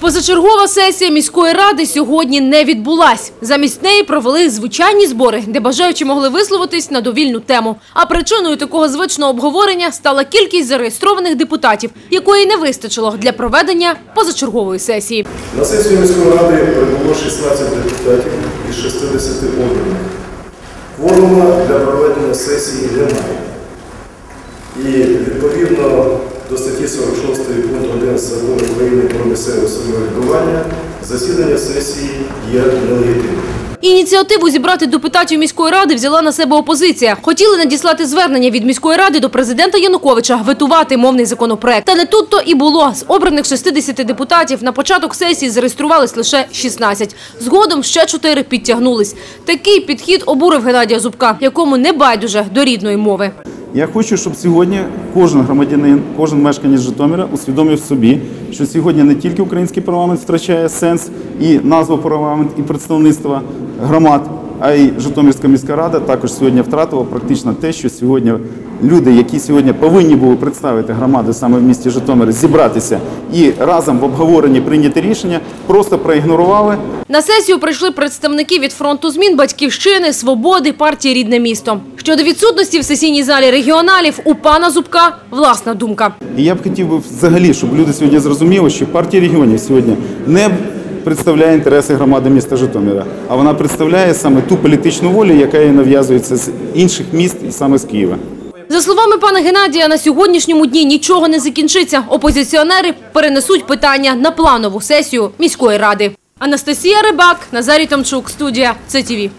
Позачергова сесія міської ради сьогодні не відбулась. Замість неї провели звичайні збори, де бажаючі могли висловитись на довільну тему. А причиною такого звичного обговорення стала кількість зареєстрованих депутатів, якої не вистачило для проведення позачергової сесії. На сесію міської ради прибуло 16 депутатів із 60 обраних. Кворума для проведення сесії немає. І відповідно до статті 46 пункту 11 закону Місцеве самоврядування засідання сесії є нелегітимним. Ініціативу зібрати депутатів міської ради взяла на себе опозиція. Хотіли надіслати звернення від міської ради до президента Януковича ветувати мовний законопроект. Та не тут то і було. З обраних 60 депутатів на початок сесії зареєструвались лише 16. Згодом ще 4 підтягнулись. Такий підхід обурив Геннадія Зубка, якому не байдуже до рідної мови. Я хочу, щоб сьогодні кожен громадянин, кожен мешканець Житомира усвідомив собі, що сьогодні не тільки український парламент втрачає сенс і назва парламент, і представництва громад, а й Житомирська міська рада також сьогодні втратила практично те, що сьогодні люди, які сьогодні повинні були представити громади саме в місті Житомир, зібратися і разом в обговоренні прийняти рішення, просто проігнорували На сесію прийшли представники від фронту змін Батьківщини, Свободи, партії Рідне місто. Щодо відсутності в сесійній залі регіоналів, у пана Зубка власна думка. І я б хотів би взагалі, щоб люди сьогодні зрозуміли, що партія регіонів сьогодні не представляє інтереси громади міста Житомира, а вона представляє саме ту політичну волю, яка їй нав'язується з інших міст і саме з Києва. За словами пана Геннадія, на сьогоднішньому дні нічого не закінчиться. Опозиціонери перенесуть питання на планову сесію міської ради. Анастасія Рибак, Назарій Томчук, студія ЦТВ.